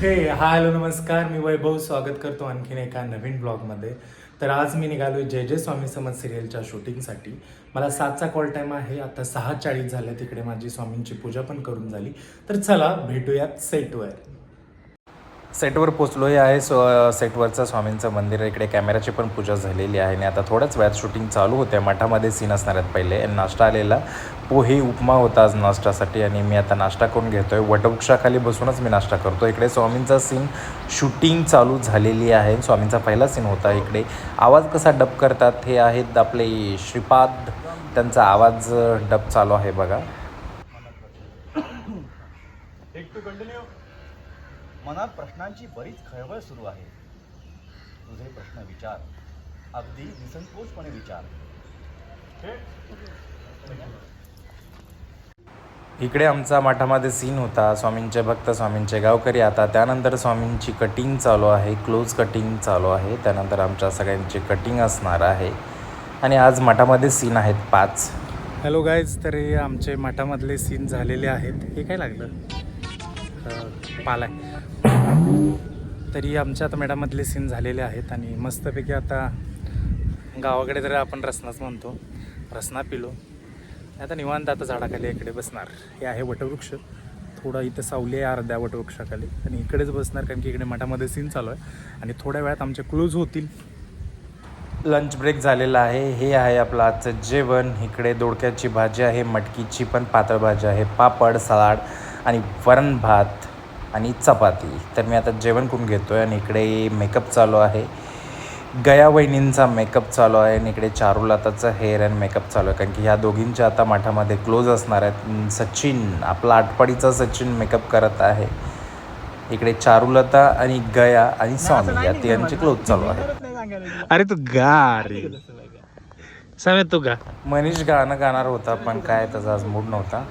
हे hi hello नमस्कार. मी वैभव. स्वागत करतो आणखीन एका नवीन ब्लॉगमध्ये तर आज मी निघालो जय जय स्वामी समज सिरियलच्या शूटिंगसाठी मला सातचा कॉल टाईम आहे. आता सहा चाळीस झाले तिकडे माझी स्वामींची पूजा पण करून झाली. तर चला भेटूयात सेटवर सेटवर पोचलो हे आहे स्व सेटवरचं स्वामींचं मंदिर इकडे कॅमेऱ्याची पण पूजा झालेली आहे आणि आता थोड्याच वेळात शूटिंग चालू होते. मठामध्ये सीन असणार आहेत पहिले. नाश्ता आलेला. पोहे उपमा होता आज नाश्त्यासाठी आणि मी आता नाश्ता करून घेतो आहे वटवृक्षाखाली बसूनच मी नाश्ता करतो इकडे स्वामींचा सीन शूटिंग चालू झालेली आहे. स्वामींचा पहिला सीन होता इकडे. आवाज कसा डब करतात हे आहेत आपले श्रीपाद. त्यांचा आवाज डब चालू आहे बघा. कंटिन्यू मनात प्रश्नांची बरीच खळबळ सुरू आहे. तुझे प्रश्न विचार. अगदी निसंकोचपणे विचार. इकडे आमचा मठामध्ये सीन होता. स्वामींचे भक्त स्वामींचे गावकरी. आता त्यानंतर स्वामींची कटिंग चालू आहे. क्लोज कटिंग चालू आहे. त्यानंतर आमच्या सगळ्यांची कटिंग असणार आहे. आणि आज मठामध्ये सीन आहेत पाच. हॅलो गाईज तर हे आमचे मठामधले सीन झालेले आहेत. हे काय लागलं? पालाय. तरी आमच्या आता मेडामधले सीन झालेले आहेत आणि मस्तपैकी आता गावाकडे तर आपण रसनाच म्हणतो. रसना पिलो. आता निवांत आता झाडाखाली इकडे बसणार. हे आहे वटवृक्ष. थोडं इथं सावली आहे अर्ध्या वटवृक्षाखाली. आणि इकडेच बसणार कारण की इकडे मठामध्ये सीन चालू आहे. आणि थोड्या वेळात आमचे क्लोज होतील. लंच ब्रेक झालेला आहे. हे आहे आपलं आजचं जेवण. इकडे दोडक्याची भाजी आहे मटकीची पण पातळ भाजी आहे पापड सलाड आणि वरण भात. आणि चपाती. तर मी आता जेवण करून घेतो आहे आणि इकडे मेकअप चालू आहे. गया वहिनींचा मेकअप चालू आहे आणि इकडे चारुलताचं हेअर अँड मेकअप चालू आहे. कारण की ह्या दोघींच्या आता माठामध्ये क्लोज असणार आहेत. सचिन आपला आठवडीचा सचिन मेकअप करत आहे. इकडे चारुलता आणि गया आणि स्वामी या तिघांचे क्लोज चालू आहे. अरे तू गा रे. समेत तू गा. मनीष गाणं गाणार होता पण काय त्याचा आज मूड नव्हता.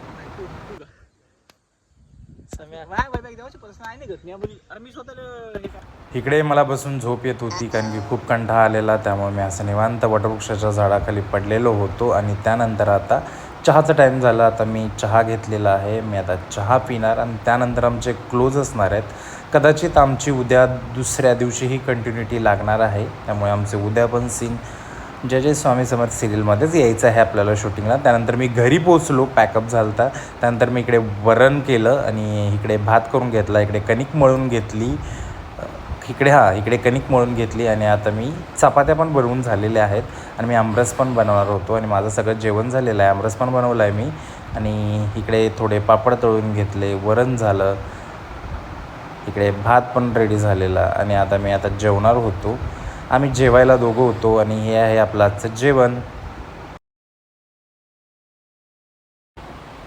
इकडे मला बसून झोप येत होती कारण की खूप कंठाळा आलेला त्यामुळे मी असं निवांत वटवृक्षाच्या झाडाखाली पडलेलो होतो आणि त्यानंतर आता चहाचा टाईम झाला. आता मी चहा घेतलेला आहे. मी आता चहा पिणार आणि त्यानंतर आमचे क्लोज असणार आहेत. कदाचित आमची उद्या दुसऱ्या दिवशीही कंटिन्युटी लागणार आहे. त्यामुळे आमचे उद्या पण सीन जय जय स्वामी समर्थ सिरियलमध्येच यायचं आहे आपल्याला शूटिंगला. त्यानंतर मी घरी पोचलो पॅकअप झाला होता त्यानंतर मी इकडे वरण केलं आणि इकडे भात करून घेतला इकडे कणिक मळून घेतली. इकडे हां इकडे कणिक मळून घेतली आणि आता मी चपात्या पण बनवून झालेल्या आहेत आणि मी आमरस पण बनवणार होतो आणि माझं सगळं जेवण झालेलं आहे. आमरस पण बनवलं आहे मी आणि इकडे थोडे पापड तळून घेतले वरण झालं. इकडे भात पण रेडी झालेला आणि आता मी आता जेवणार होतो. आम्ही जेवायला दोघं होतो आणि हे आहे आपलं आजचं जेवण.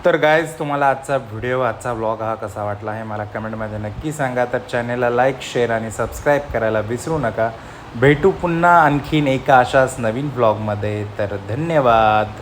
तर गायज तुम्हाला आजचा व्हिडिओ आजचा व्लॉग हा कसा वाटला हे मला कमेंटमध्ये नक्की सांगा. तर चॅनेलला लाईक शेअर आणि सबस्क्राईब करायला विसरू नका. भेटू पुन्हा आणखीन एका अशाच नवीन व्लॉगमध्ये तर धन्यवाद.